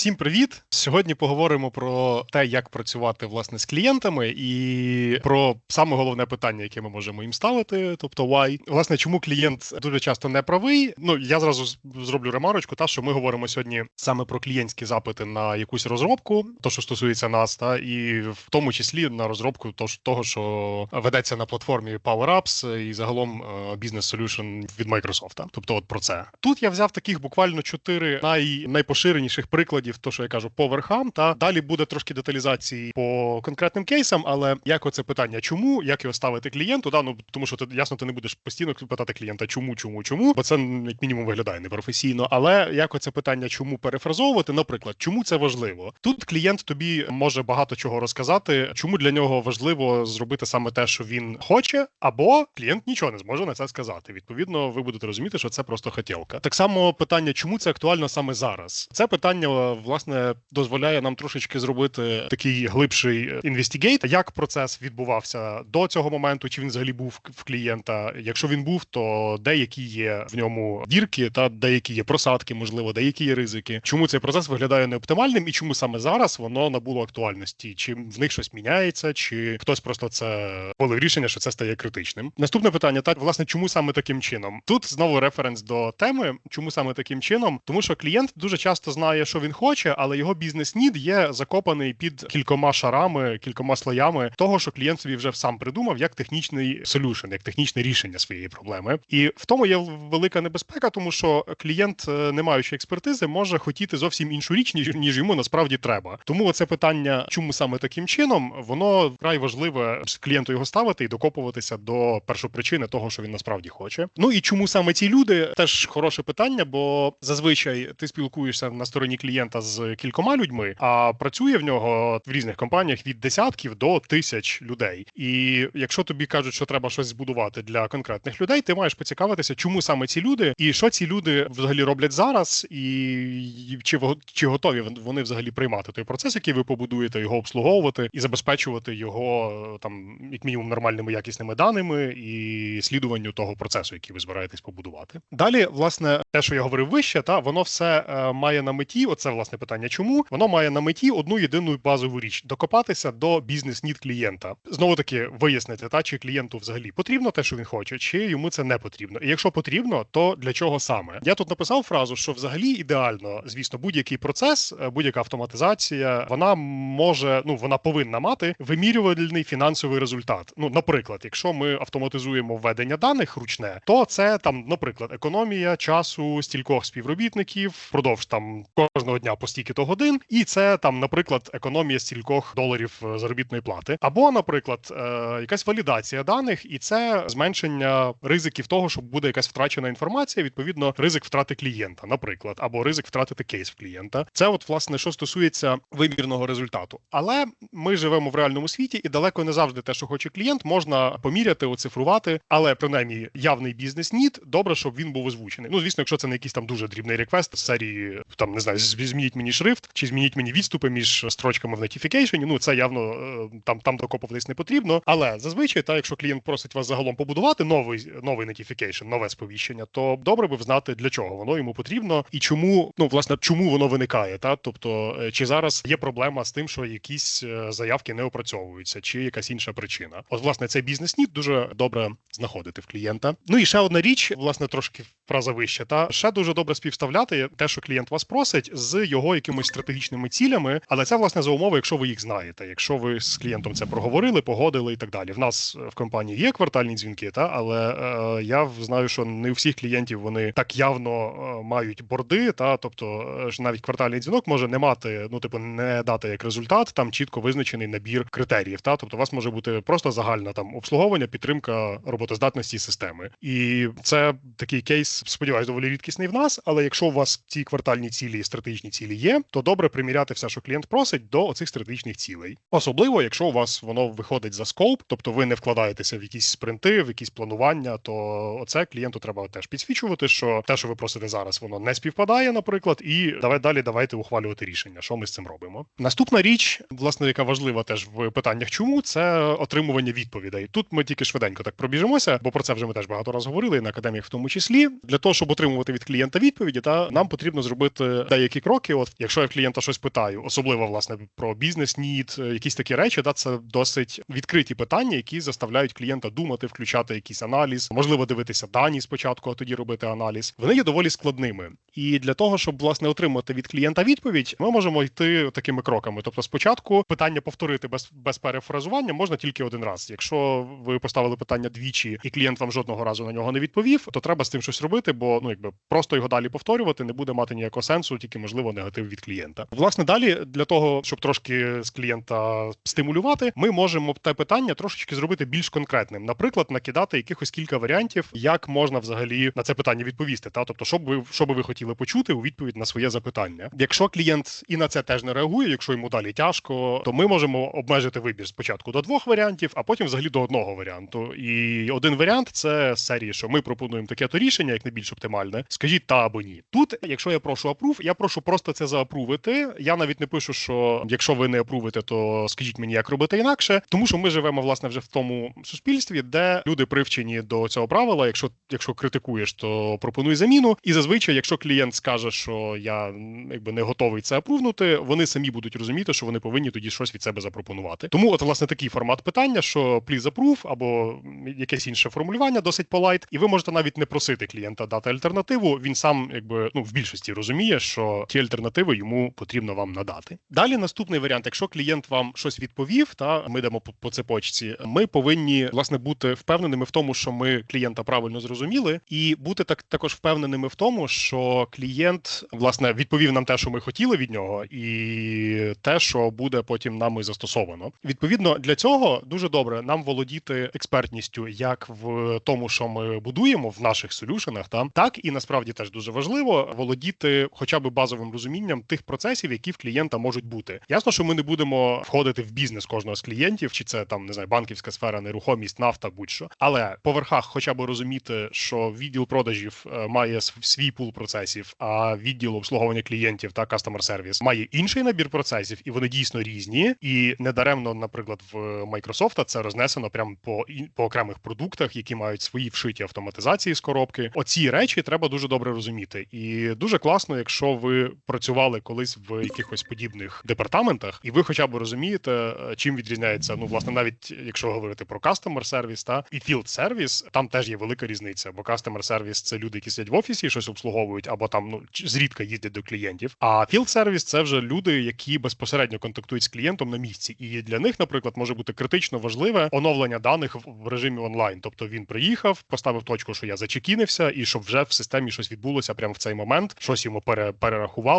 Всім привіт! Сьогодні поговоримо про те, як працювати власне з клієнтами, і про саме головне питання, яке ми можемо їм ставити, тобто why. Власне, чому клієнт дуже часто не правий. Ну я зразу зроблю ремарочку, та що ми говоримо сьогодні саме про клієнтські запити на якусь розробку, то що стосується нас, та і в тому числі на розробку того, що ведеться на платформі PowerApps і загалом бізнес Solution від Microsoft. Тобто, от про це тут я взяв таких буквально чотири най, найпоширеніших прикладів прикладів, то що я кажу, по верхам. Та далі буде трошки деталізації по конкретним кейсам, але як оце питання, чому, як його ставити клієнту? Да, ну тому що ти ясно, ти не будеш постійно питати клієнта, чому, чому, чому, бо це як мінімум виглядає непрофесійно. Але як оце питання, чому перефразовувати? Наприклад, чому це важливо? Тут клієнт тобі може багато чого розказати, чому для нього важливо зробити саме те, що він хоче, або клієнт нічого не зможе на це сказати. Відповідно, ви будете розуміти, що це просто хотілка. Так само питання, чому це актуально саме зараз? Це питання власне дозволяє нам трошечки зробити такий глибший інвестігейт, як процес відбувався до цього моменту, чи він взагалі був в клієнта. Якщо він був, то деякі є в ньому дірки, та деякі є просадки, можливо, деякі є ризики. Чому цей процес виглядає неоптимальним і чому саме зараз воно набуло актуальності? Чи в них щось міняється, чи хтось просто це було рішення, що це стає критичним? Наступне питання: так власне, чому саме таким чином? Тут знову референс до теми, чому саме таким чином, тому що клієнт дуже часто знає, що він хоче, але його бізнес-нід є закопаний під кількома шарами, кількома слоями того, що клієнт собі вже сам придумав як технічний солюшн, як технічне рішення своєї проблеми. І в тому є велика небезпека, тому що клієнт, е, не маючи експертизи, може хотіти зовсім іншу річ, ніж ніж йому насправді треба. Тому це питання, чому саме таким чином, воно вкрай важливе клієнту його ставити і докопуватися до першопричини того, що він насправді хоче. Ну і чому саме ці люди теж хороше питання, бо зазвичай ти спілкуєшся на стороні клієнта з кількома людьми, а працює в нього в різних компаніях від десятків до тисяч людей. І якщо тобі кажуть, що треба щось збудувати для конкретних людей, ти маєш поцікавитися, чому саме ці люди, і що ці люди взагалі роблять зараз, і чи чи готові вони взагалі приймати той процес, який ви побудуєте, його обслуговувати і забезпечувати його там як мінімум нормальними якісними даними і слідуванню того процесу, який ви збираєтесь побудувати. Далі, власне, те, що я говорив вище, та воно все е, має на меті. Оце власне питання, чому воно має на меті одну єдину базову річ докопатися до бізнес-нід клієнта. Знову таки вияснити, та чи клієнту взагалі потрібно те, що він хоче, чи йому це не потрібно. І якщо потрібно, то для чого саме? Я тут написав фразу, що взагалі ідеально, звісно, будь-який процес, е, будь-яка автоматизація, вона може, ну вона повинна мати вимірювальний фінансовий результат. Ну, наприклад, якщо ми автоматизуємо введення даних ручне, то це там, наприклад, економія часу стількох співробітників впродовж там кожного дня по стільки-то годин, і це там, наприклад, економія стількох доларів е, заробітної плати, або, наприклад, е, якась валідація даних, і це зменшення ризиків того, що буде якась втрачена інформація, відповідно, ризик втрати клієнта, наприклад, або ризик втратити кейс в клієнта. Це, от, власне, що стосується вимірного результату. Але ми живемо в реальному світі, і далеко не завжди те, що хоче клієнт, можна поміряти, оцифрувати, але принаймні явний бізнес-нід, добре, щоб він був озвучений. Ну, звісно, якщо це не якийсь там дуже дрібний реквест з серії там не знаю, змініть мені шрифт, чи змініть мені відступи між строчками в notification, Ну це явно е, там там докопуватись не потрібно. Але зазвичай, та якщо клієнт просить вас загалом побудувати новий новий notification, нове сповіщення, то добре би знати для чого воно йому потрібно і чому ну власне чому воно виникає. Та тобто, е, чи зараз є проблема з тим, що якісь е, заявки не опрацьовуються, чи якась інша причина? От, власне, цей бізнес нід дуже добре знаходити в клієнта. Ну і ще одна річ, власне, трошки фраза вища, та ще дуже добре співставляти те, що клієнт вас просить, з його якимось стратегічними цілями, але це власне за умови, якщо ви їх знаєте. Якщо ви з клієнтом це проговорили, погодили і так далі. В нас в компанії є квартальні дзвінки, та але е, я знаю, що не у всіх клієнтів вони так явно е, мають борди, та тобто е, ж навіть квартальний дзвінок може не мати, ну типу, не дати як результат там чітко визначений набір критеріїв. Та тобто, у вас може бути просто загальна там обслуговування, підтримка роботоздатності системи, і це такий кейс, сподіваюсь, доволі рідкісний в нас. Але якщо у вас ці квартальні цілі, стратегічні цілі є, то добре приміряти все, що клієнт просить, до оцих стратегічних цілей. Особливо, якщо у вас воно виходить за скоп, тобто ви не вкладаєтеся в якісь спринти, в якісь планування, то оце клієнту треба теж підсвічувати, що те, що ви просите зараз, воно не співпадає, наприклад, і давай далі давайте ухвалювати рішення, що ми з цим робимо. Наступна річ, власне, яка важлива теж в питаннях, чому це отримування відповідей. Тут ми тільки швиденько так пробіжимося, бо про це вже ми теж багато разів говорили на академіях, в тому числі для того, щоб отримувати від клієнта відповіді, та нам потрібно зробити деякі кроки навпаки, от якщо я клієнта щось питаю, особливо власне про бізнес нід, якісь такі речі, да, це досить відкриті питання, які заставляють клієнта думати, включати якийсь аналіз, можливо, дивитися дані спочатку, а тоді робити аналіз. Вони є доволі складними. І для того, щоб власне отримати від клієнта відповідь, ми можемо йти такими кроками. Тобто, спочатку питання повторити без без перефразування можна тільки один раз. Якщо ви поставили питання двічі, і клієнт вам жодного разу на нього не відповів, то треба з тим щось робити, бо ну якби просто його далі повторювати не буде мати ніякого сенсу, тільки можливо негатив від клієнта. Власне, далі для того, щоб трошки з клієнта стимулювати, ми можемо те питання трошечки зробити більш конкретним. Наприклад, накидати якихось кілька варіантів, як можна взагалі на це питання відповісти. Та тобто, що б ви що би ви хотіли почути у відповідь на своє запитання. Якщо клієнт і на це теж не реагує, якщо йому далі тяжко, то ми можемо обмежити вибір спочатку до двох варіантів, а потім взагалі до одного варіанту. І один варіант це серії, що ми пропонуємо таке то рішення, як найбільш оптимальне. Скажіть та або ні. Тут, якщо я прошу апрув, я прошу просто це заапрувити. Я навіть не пишу, що якщо ви не апрувите, то скажіть мені, як робити інакше, тому що ми живемо власне вже в тому суспільстві, де люди привчені до цього правила. Якщо якщо критикуєш, то пропонуй заміну. І зазвичай, якщо клієнт скаже, що я якби не готовий це апрувнути, вони самі будуть розуміти, що вони повинні тоді щось від себе запропонувати. Тому, от власне такий формат питання, що please approve або якесь інше формулювання, досить полайт, і ви можете навіть не просити клієнта дати альтернативу. Він сам, якби ну в більшості розуміє, що ті альтернативи йому потрібно вам надати. Далі наступний варіант, якщо клієнт вам щось відповів, та ми йдемо по, по цепочці, ми повинні власне бути впевненими в тому, що ми клієнта правильно зрозуміли, і бути так також впевненими в тому, що клієнт власне відповів нам те, що ми хотіли від нього, і те, що буде потім нами застосовано. Відповідно для цього дуже добре нам володіти експертністю, як в тому, що ми будуємо в наших солюшенах, там так і насправді теж дуже важливо володіти, хоча б базовим розумінням тих процесів, які в клієнта можуть бути. Ясно, що ми не будемо входити в бізнес кожного з клієнтів, чи це там не знаю, банківська сфера, нерухомість, нафта, будь-що, але по верхах, хоча б розуміти, що відділ продажів е, має свій пул процесів, а відділ обслуговування клієнтів та customer сервіс має інший набір процесів, і вони дійсно різні. І недаремно, наприклад, в Microsoft це рознесено прямо по по окремих продуктах, які мають свої вшиті автоматизації з коробки. Оці речі треба дуже добре розуміти, і дуже класно, якщо ви працювали колись в якихось подібних департаментах, і ви хоча б розумієте, е, чим відрізняється. Ну, власне, навіть якщо говорити про customer сервіс та і field сервіс, там теж є велика різниця, бо customer сервіс це люди, які сидять в офісі, щось обслуговують, або там ну зрідка їздять до клієнтів. А field сервіс це вже люди, які безпосередньо контактують з клієнтом на місці, і для них, наприклад, може бути критично важливе оновлення даних в режимі онлайн. Тобто він приїхав, поставив точку, що я зачекінився, і щоб вже в системі щось відбулося прямо в цей момент, щось йому пере,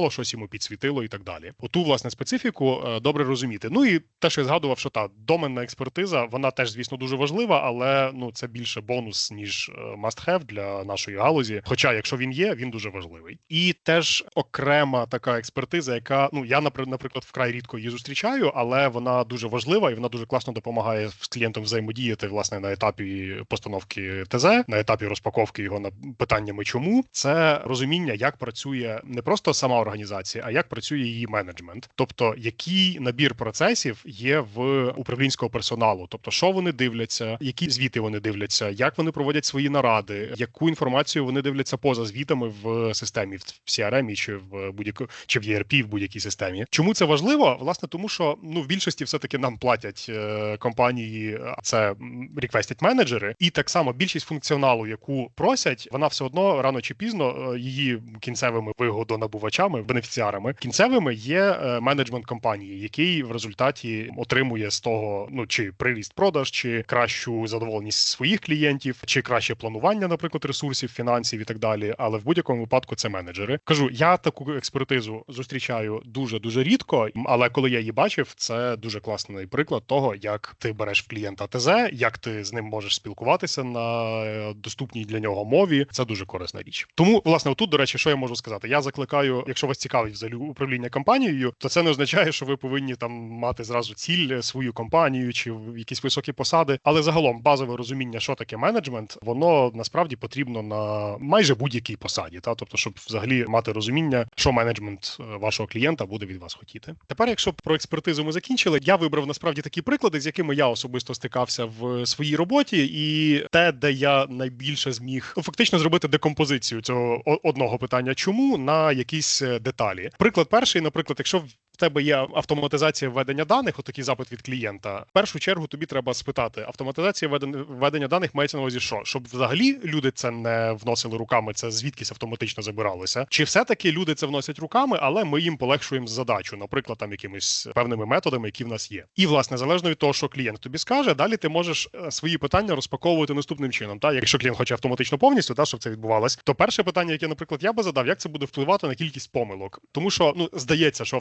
перерахувало, щось йому підсвітило і так далі. Оту власне специфіку е, добре розуміти. Ну і те, що я згадував, що та доменна експертиза, вона теж, звісно, дуже важлива, але ну це більше бонус ніж е, must have для нашої галузі. Хоча, якщо він є, він дуже важливий. І теж окрема така експертиза, яка ну я наприклад вкрай рідко її зустрічаю, але вона дуже важлива і вона дуже класно допомагає з клієнтом взаємодіяти власне на етапі постановки ТЗ, на етапі розпаковки його на питаннями, чому це розуміння, як працює не просто сама організація, а як працює її менеджмент, тобто який набір процесів є в управлінського персоналу, тобто що вони дивляться, які звіти вони дивляться, як вони проводять свої наради, яку інформацію вони дивляться поза звітами в системі в CRM чи в будь-яку чи в ERP, в будь-якій системі. Чому це важливо? Власне, тому що ну в більшості все таки нам платять е, компанії, це реквестять менеджери, і так само більшість функціоналу, яку просять, вона все одно рано чи пізно е, її кінцевими вигодонабувачами, бенефіціарами кінцевими є е, менеджмент компанії, який в результаті отримує з того ну чи приріст продаж, чи кращу задоволеність своїх клієнтів, чи краще планування, наприклад, ресурсів, фінансів і так далі. Але в будь-якому випадку це менеджери. Кажу, я таку експертизу зустрічаю дуже дуже рідко, але коли я її бачив, це дуже класний приклад того, як ти береш в клієнта ТЗ, як ти з ним можеш спілкуватися на е, доступній для нього мові. Це дуже корисна річ. Тому, власне, отут, до речі, що я можу сказати? Я закликаю, якщо вас цікавить взагалі управління компанією, то це не означає, що ви повинні там мати зразу ціль свою компанію чи якісь високі посади. Але загалом базове розуміння, що таке менеджмент, воно насправді потрібно на майже будь-якій посаді, та тобто, щоб взагалі мати розуміння, що менеджмент е, вашого клієнта буде від вас хотіти. Тепер, якщо про експертизу ми закінчили, я вибрав насправді такі приклади, з якими я особисто стикався в своїй роботі, і те, де я найбільше зміг фактично зробити декомпозицію цього одного питання, чому на якісь деталі. Приклад перший, наприклад, якщо тебе є автоматизація введення даних, отакий запит від клієнта. В першу чергу тобі треба спитати: автоматизація введення, даних мається на увазі, що щоб взагалі люди це не вносили руками, це звідкись автоматично забиралося. Чи все-таки люди це вносять руками, але ми їм полегшуємо задачу, наприклад, там якимись певними методами, які в нас є. І власне залежно від того, що клієнт тобі скаже, далі ти можеш е, свої питання розпаковувати наступним чином. Та якщо клієнт хоче автоматично повністю, та щоб це відбувалось, то перше питання, яке, наприклад, я би задав, як це буде впливати на кількість помилок, тому що ну здається, що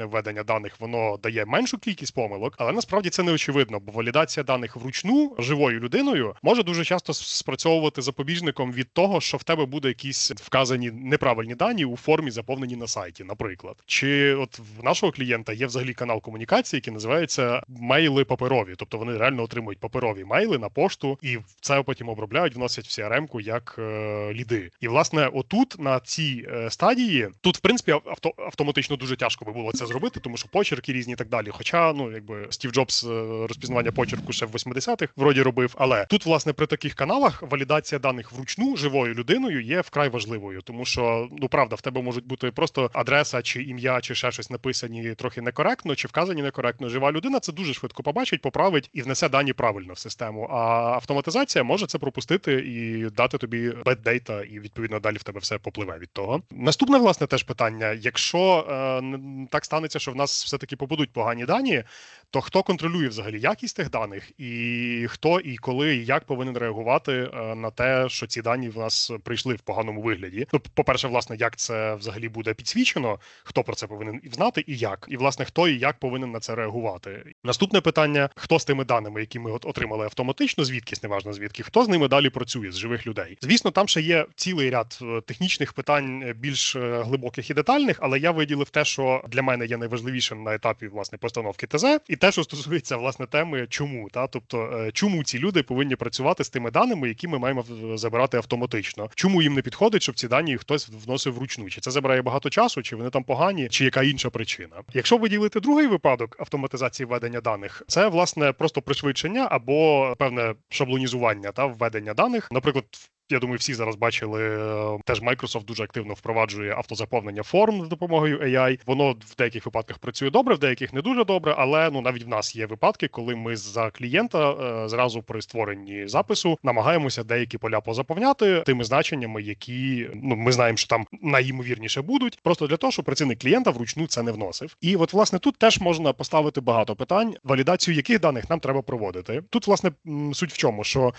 автоматичне введення даних воно дає меншу кількість помилок, але насправді це не очевидно, бо валідація даних вручну живою людиною може дуже часто спрацьовувати запобіжником від того, що в тебе буде якісь вказані неправильні дані у формі заповнені на сайті, наприклад. Чи от в нашого клієнта є взагалі канал комунікації, який називається мейли паперові, тобто вони реально отримують паперові мейли на пошту і це потім обробляють, вносять в CRM-ку як е, ліди. І власне, отут на цій е, стадії, тут в принципі авто, автоматично дуже тяжко би було це зробити, тому що почерки різні і так далі. Хоча, ну якби Стів Джобс е, розпізнавання почерку ще в 80-х вроді робив. Але тут, власне, при таких каналах валідація даних вручну живою людиною є вкрай важливою, тому що ну правда, в тебе можуть бути просто адреса чи ім'я, чи ще щось написані трохи некоректно, чи вказані некоректно. Жива людина це дуже швидко побачить, поправить і внесе дані правильно в систему. А автоматизація може це пропустити і дати тобі data, і відповідно далі в тебе все попливе від того. Наступне власне теж питання: якщо е, так станеться, що в нас все таки побудуть погані дані, то хто контролює взагалі якість тих даних, і хто і коли і як повинен реагувати е, на те, що ці дані в нас прийшли в поганому вигляді? Ну, по-перше, власне, як це взагалі буде підсвічено, хто про це повинен знати і як, і власне хто і як повинен на це реагувати. Наступне питання: хто з тими даними, які ми отримали автоматично, звідкись неважно звідки, хто з ними далі працює з живих людей? Звісно, там ще є цілий ряд е, технічних питань е, більш глибоких і детальних, але я виділив те, що для мене є найважливішим на етапі власне постановки ТЗ, і те, що стосується власне теми, чому та тобто, чому ці люди повинні працювати з тими даними, які ми маємо забирати автоматично, чому їм не підходить, щоб ці дані хтось вносив вручну? Чи це забирає багато часу, чи вони там погані, чи яка інша причина? Якщо виділити другий випадок автоматизації введення даних, це власне просто пришвидшення або певне шаблонізування та введення даних, наприклад. Я думаю, всі зараз бачили теж Microsoft дуже активно впроваджує автозаповнення форм з допомогою AI. Воно в деяких випадках працює добре, в деяких не дуже добре. Але ну навіть в нас є випадки, коли ми за клієнта е, зразу при створенні запису намагаємося деякі поля позаповняти тими значеннями, які ну ми знаємо, що там найімовірніше будуть, просто для того, щоб працівник клієнта вручну це не вносив. І от власне тут теж можна поставити багато питань, валідацію яких даних нам треба проводити. Тут власне суть в чому, що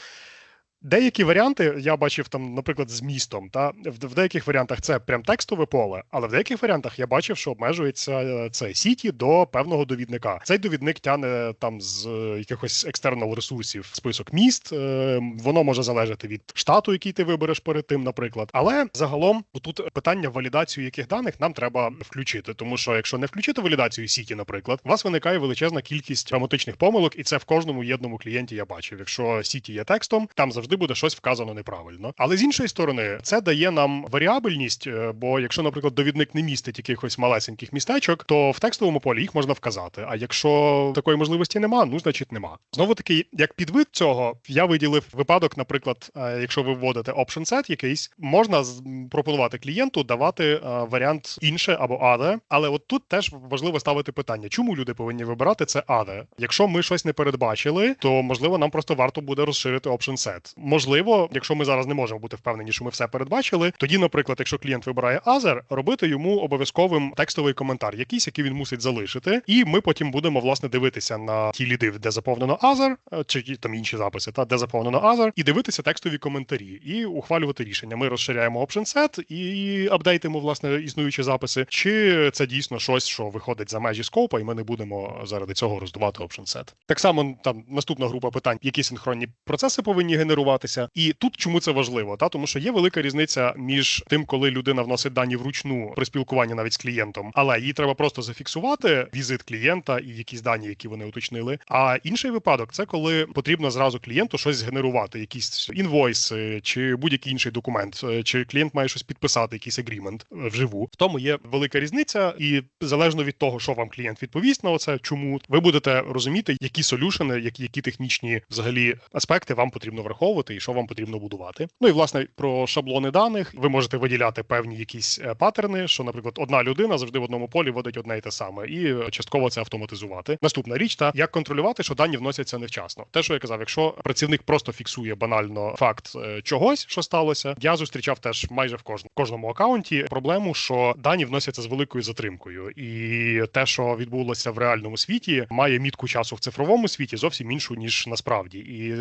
Деякі варіанти я бачив там, наприклад, з містом. Та в деяких варіантах це прям текстове поле, але в деяких варіантах я бачив, що обмежується е, це сіті до певного довідника. Цей довідник тяне там з е, якихось екстернал ресурсів список міст. Е, воно може залежати від штату, який ти вибереш перед тим, наприклад. Але загалом тут питання валідацію яких даних нам треба включити, тому що якщо не включити валідацію сіті, наприклад, у вас виникає величезна кількість граматичних помилок, і це в кожному єдному клієнті я бачив. Якщо сіті є текстом, там завжди завжди буде щось вказано неправильно. Але з іншої сторони, це дає нам варіабельність. е, Бо якщо, наприклад, довідник не містить якихось малесеньких містечок, то в текстовому полі їх можна вказати. А якщо такої можливості нема, ну значить нема. Знову таки, як підвид цього, я виділив випадок, наприклад, е, якщо ви вводите option set якийсь, можна пропонувати клієнту давати е, варіант інше або other, але от тут теж важливо ставити питання, чому люди повинні вибирати це other? Якщо ми щось не передбачили, то можливо нам просто варто буде розширити option set. Можливо, якщо ми зараз не можемо бути впевнені, що ми все передбачили, тоді, наприклад, якщо клієнт вибирає Other, робити йому обов'язковим текстовий коментар, якийсь, який він мусить залишити, і ми потім будемо власне дивитися на ті ліди, де заповнено е, чи там інші записи, та де заповнено Other, і дивитися текстові коментарі, і ухвалювати рішення. Ми розширяємо option set і апдейтимо власне існуючі записи, чи це дійсно щось, що виходить за межі скопа, і ми не будемо заради цього роздувати option set. Так само там наступна група питань, які синхронні процеси повинні генеруватися, і тут чому це важливо? Та тому, що є велика різниця між тим, коли людина вносить дані вручну при спілкуванні навіть з клієнтом, але їй треба просто зафіксувати візит клієнта і якісь дані, які вони уточнили. А інший випадок це коли потрібно зразу клієнту щось згенерувати, якісь інвойси чи будь-який інший документ, е, чи клієнт має щось підписати, якийсь агрімент е, вживу. В тому є велика різниця, і залежно від того, що вам клієнт відповість на оце, чому ви будете розуміти, які солюшени, які, які технічні взагалі аспекти вам потрібно враховувати використовувати і що вам потрібно будувати. Ну і власне про шаблони даних ви можете виділяти певні якісь е, паттерни, що, наприклад, одна людина завжди в одному полі вводить одне і те саме, і частково це автоматизувати. Наступна річ та як контролювати, що дані вносяться невчасно. Те, що я казав, якщо працівник просто фіксує банально факт е, чогось, що сталося, я зустрічав теж майже в кожному кожному акаунті проблему, що дані вносяться з великою затримкою, і те, що відбулося в реальному світі, має мітку часу в цифровому світі зовсім іншу ніж насправді. І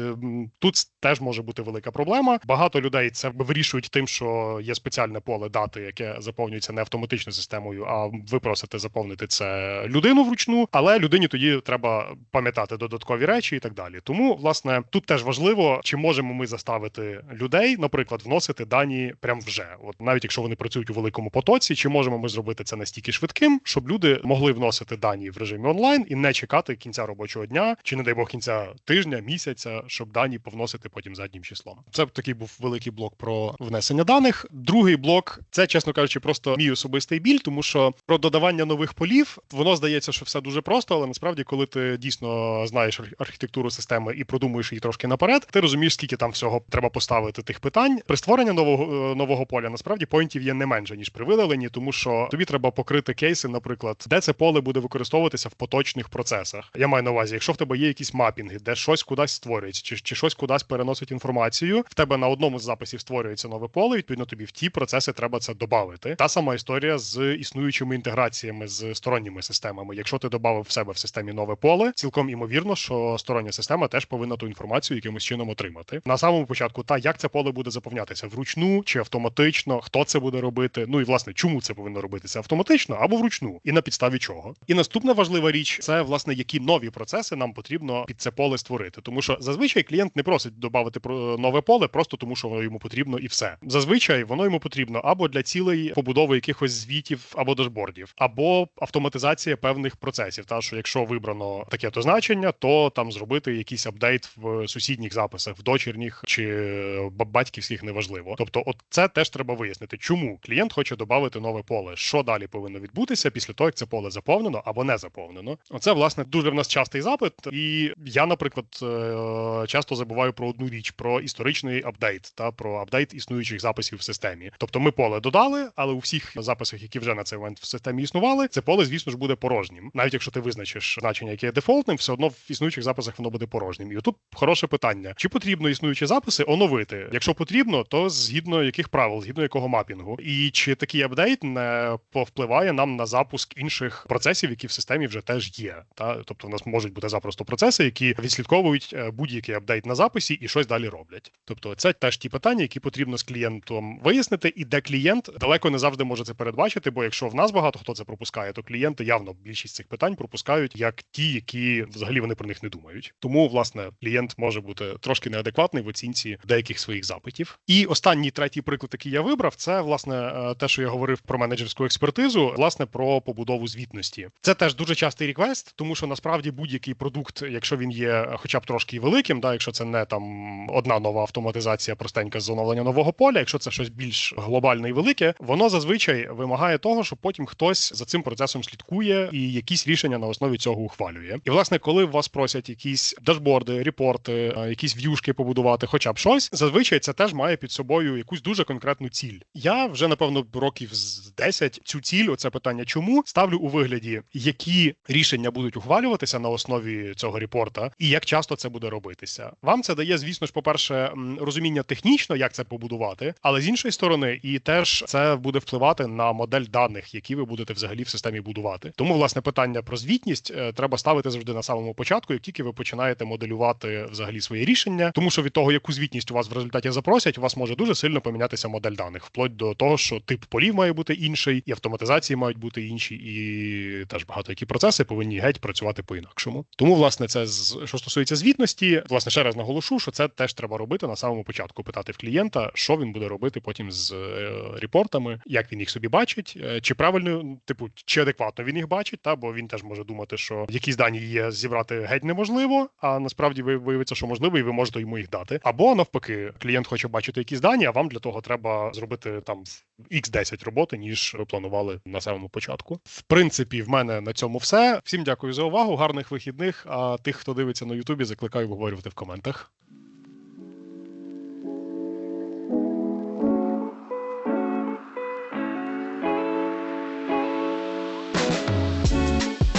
тут теж може бути велика проблема. Багато людей це вирішують тим, що є спеціальне поле дати, яке заповнюється не автоматичною системою, а ви просите заповнити це людину вручну, але людині тоді треба пам'ятати додаткові речі і так далі. Тому, власне, тут теж важливо, чи можемо ми заставити людей, наприклад, вносити дані прямо вже, от навіть якщо вони працюють у великому потоці, чи можемо ми зробити це настільки швидким, щоб люди могли вносити дані в режимі онлайн і не чекати кінця робочого дня, чи не дай Бог кінця тижня, місяця, щоб дані повносити потім заднім числом. Це такий був великий блок про внесення даних. Другий блок це, чесно кажучи, просто мій особистий біль, тому що про додавання нових полів воно здається, що все дуже просто, але насправді, коли ти дійсно знаєш архітектуру системи і продумуєш її трошки наперед, ти розумієш, скільки там всього треба поставити тих питань. При створенні нового нового поля насправді поінтів є не менше ніж при видаленні, тому що тобі треба покрити кейси, наприклад, де це поле буде використовуватися в поточних процесах. Я маю на увазі, якщо в тебе є якісь мапінги, де щось кудись створюється, чи чи щось кудись переносить інформацію. В тебе на одному з записів створюється нове поле. Відповідно, тобі в ті процеси треба це додати. Та сама історія з існуючими інтеграціями з сторонніми системами. Якщо ти додав в себе в системі нове поле, цілком імовірно, що стороння система теж повинна ту інформацію якимось чином отримати. На самому початку, та як це поле буде заповнятися вручну чи автоматично, хто це буде робити. Ну і власне, чому це повинно робитися автоматично або вручну, і на підставі чого. І наступна важлива річ це власне які нові процеси нам потрібно під це поле створити, тому що зазвичай клієнт не просить додати нове поле просто тому, що воно йому потрібно, і все. Зазвичай воно йому потрібно або для цілей побудови якихось звітів або дашбордів, або автоматизація певних процесів. Та що якщо вибрано таке то значення, то там зробити якийсь апдейт в сусідніх записах, в дочірніх чи батьківських неважливо. Тобто, от це теж треба вияснити, чому клієнт хоче додати нове поле, що далі повинно відбутися після того, як це поле заповнено або не заповнено. Оце власне дуже в нас частий запит, і я, наприклад, е, часто забуваю про одну річ: про історичний апдейт та про апдейт існуючих записів в системі. Тобто ми поле додали, але у всіх записах, які вже на цей момент в системі існували, це поле, звісно ж, буде порожнім. Навіть якщо ти визначиш значення, яке є дефолтним, все одно в існуючих записах воно буде порожнім. І тут хороше питання: чи потрібно існуючі записи оновити? Якщо потрібно, то згідно яких правил, згідно якого мапінгу, і чи такий апдейт не повпливає нам на запуск інших процесів, які в системі вже теж є. Та тобто, в нас можуть бути запросто процеси, які відслідковують е, будь-який апдейт на записі і щось далі роблять. Тобто, це теж ті питання, які потрібно з клієнтом вияснити, і де клієнт далеко не завжди може це передбачити. Бо якщо в нас багато хто це пропускає, то клієнти явно більшість цих питань пропускають як ті, які взагалі вони про них не думають. Тому власне клієнт може бути трошки неадекватний в оцінці деяких своїх запитів. І останній третій приклад, який я вибрав, це власне е, те, що я говорив про менеджерську експертизу, власне про побудову звітності. Це теж дуже частий реквест, тому що насправді будь-який продукт, якщо він є, хоча б трошки великим, да, якщо це не там одна нова автоматизація, простенька з оновлення нового поля, якщо це щось більш глобальне і велике, воно зазвичай вимагає того, що потім хтось за цим процесом слідкує і якісь рішення на основі цього ухвалює. І власне, коли вас просять якісь дашборди, репорти, якісь в'юшки побудувати, хоча б щось, зазвичай це теж має під собою якусь дуже конкретну ціль. Я вже напевно років з 10 цю ціль, оце питання, чому ставлю у вигляді, які рішення будуть ухвалюватися на основі цього репорта, і як часто це буде робитися. Вам це дає, звісно ж, по перше, розуміння технічно, як це побудувати, але з іншої сторони, і теж це буде впливати на модель даних, які ви будете взагалі в системі будувати. Тому, власне, питання про звітність е, треба ставити завжди на самому початку, як тільки ви починаєте моделювати взагалі своє рішення, тому що від того, яку звітність у вас в результаті запросять, у вас може дуже сильно помінятися модель даних, вплоть до того, що тип полів має бути інший, і автоматизації мають бути інші, і теж багато які процеси повинні геть працювати по інакшому. Тому, власне, це що стосується звітності, власне, ще раз наголошу, що це теж треба робити на самому початку. Питати в клієнта, що він буде робити потім з е, репортами, як він їх собі бачить, е, чи правильно, типу, чи адекватно він їх бачить, та бо він теж може думати, що якісь дані є зібрати геть неможливо, а насправді виявиться, що можливо, і ви можете йому їх дати. Або навпаки, клієнт хоче бачити якісь дані, а вам для того треба зробити там x 10 роботи, ніж ви планували на самому початку. В принципі, в мене на цьому все. Всім дякую за увагу. Гарних вихідних. А тих, хто дивиться на Ютубі, закликаю обговорювати в коментах.